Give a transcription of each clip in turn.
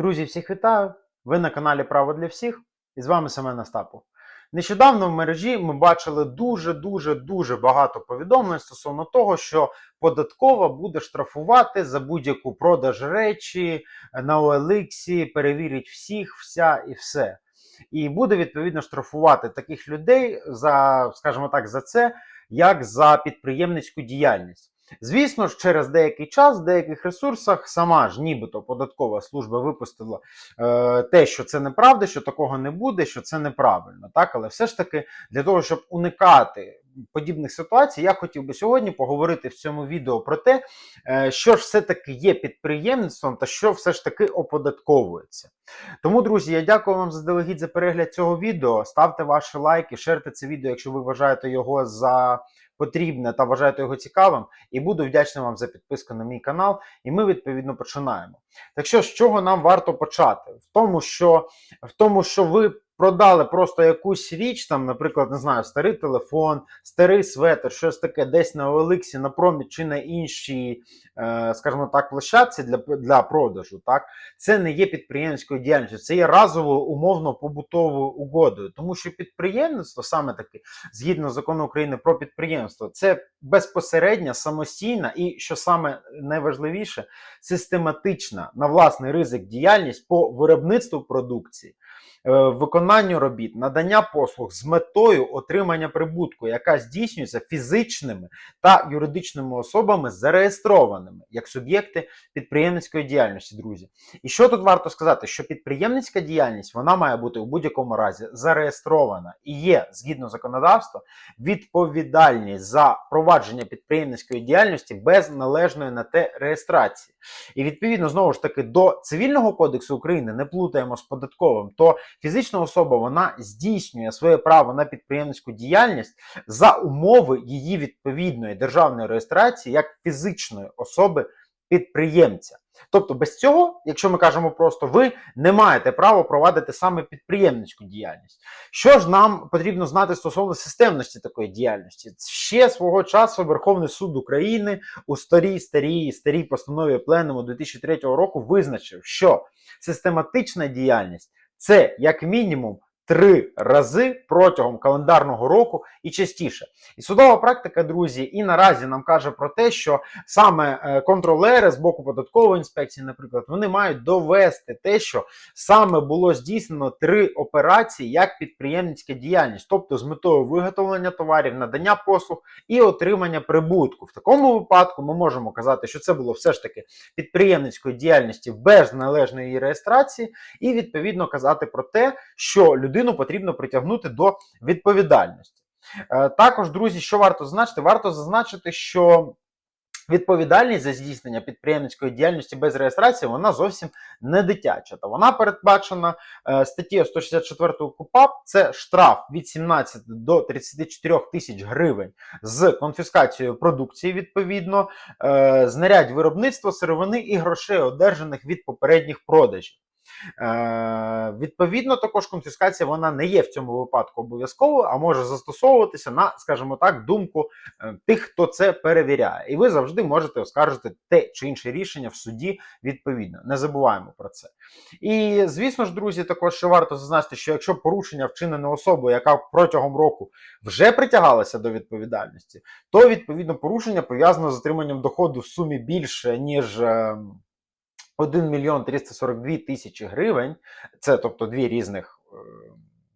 Друзі, всіх вітаю! Ви на каналі Право для всіх і з вами Семен Остапов. Нещодавно в мережі ми бачили дуже дуже багато повідомлень стосовно того, що податкова буде штрафувати за будь-яку продаж речі на OLX, перевірить всіх, вся і все. І буде відповідно штрафувати таких людей за, скажімо так, за це, як за підприємницьку діяльність. Звісно ж, через деякий час в деяких ресурсах сама ж, нібито податкова служба випустила е, те, що це неправда, що такого не буде, що це неправильно. Так, але все ж таки для того, щоб уникати подібних ситуацій, я хотів би сьогодні поговорити в цьому відео про те, е, що ж все-таки є підприємництвом та що все ж таки оподатковується. Тому, друзі, я дякую вам заздалегідь за перегляд цього відео. Ставте ваші лайки, шерте це відео, якщо ви вважаєте його за потрібне та вважаєте його цікавим. І буду вдячний вам за підписку на мій канал. І ми відповідно починаємо. Так що, з чого нам варто почати? В тому, що, в тому, що ви. Продали просто якусь річ, там, наприклад, не знаю, старий телефон, старий светр, щось таке, десь на OLX, на промі чи на іншій, е, скажімо так, площадці для для продажу. Так, це не є підприємською діяльністю, це є разовою умовно побутовою угодою, тому що підприємництво саме таки, згідно закону України про підприємство, це безпосередня, самостійна і, що саме найважливіше, систематична на власний ризик діяльність по виробництву продукції. Е, виконанню робіт, надання послуг з метою отримання прибутку, яка здійснюється фізичними та юридичними особами, зареєстрованими як суб'єкти підприємницької діяльності, друзі. І що тут варто сказати, що підприємницька діяльність вона має бути у будь-якому разі зареєстрована і є згідно законодавства відповідальність за провадження підприємницької діяльності без належної на те реєстрації. І відповідно знову ж таки до цивільного кодексу України не плутаємо з податковим, то фізична особа вона здійснює своє право на підприємницьку діяльність за умови її відповідної державної реєстрації як фізичної особи підприємця. Тобто без цього, якщо ми кажемо просто, ви не маєте права провадити саме підприємницьку діяльність. Що ж нам потрібно знати стосовно системності такої діяльності? Ще свого часу Верховний суд України у старій старій старій постанові Пленуму 2003 року визначив, що систематична діяльність це як мінімум три рази протягом календарного року і частіше. І судова практика, друзі, і наразі нам каже про те, що саме е, контролери з боку податкової інспекції, наприклад, вони мають довести те, що саме було здійснено три операції як підприємницька діяльність, тобто з метою виготовлення товарів, надання послуг і отримання прибутку. В такому випадку ми можемо казати, що це було все ж таки підприємницької діяльності без належної реєстрації, і відповідно казати про те, що людина людину потрібно притягнути до відповідальності. Е, також, друзі, що варто зазначити? Варто зазначити, що відповідальність за здійснення підприємницької діяльності без реєстрації вона зовсім не дитяча. Та вона передбачена е, статтєю 164 КУПАП. Це штраф від 17 до 34 тисяч гривень з конфіскацією продукції, відповідно, е, знарядь виробництва сировини і грошей, одержаних від попередніх продажів. Е, Відповідно, також конфіскація вона не є в цьому випадку обов'язковою, а може застосовуватися на, скажімо так, думку е, тих, хто це перевіряє. І ви завжди можете оскаржити те чи інше рішення в суді відповідно. Не забуваємо про це. І звісно ж, друзі, також ще варто зазначити, що якщо порушення вчинене особою, яка протягом року вже притягалася до відповідальності, то відповідно порушення пов'язане з отриманням доходу в сумі більше ніж. Ем, 1 мільйон 342 тисячі гривень, це тобто дві різних, е,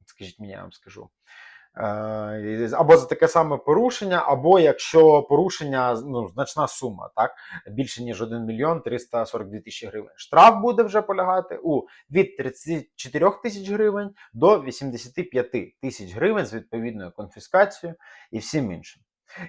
скажіть мені, я вам скажу. Е, або за таке саме порушення, або якщо порушення ну, значна сума, так, більше ніж 1 мільйон 342 тисячі гривень. Штраф буде вже полягати у від 34 тисяч гривень до 85 тисяч гривень з відповідною конфіскацією і всім іншим.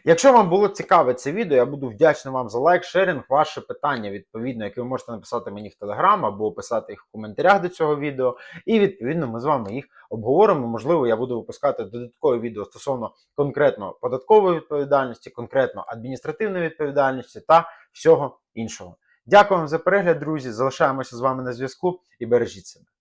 Якщо вам було цікаве це відео, я буду вдячний вам за лайк, шерінг, ваше питання, відповідно, яке ви можете написати мені в Телеграм або писати їх в коментарях до цього відео. І відповідно ми з вами їх обговоримо. Можливо, я буду випускати додаткові відео стосовно конкретно податкової відповідальності, конкретно адміністративної відповідальності та всього іншого. Дякую вам за перегляд, друзі. Залишаємося з вами на зв'язку і бережіть себе.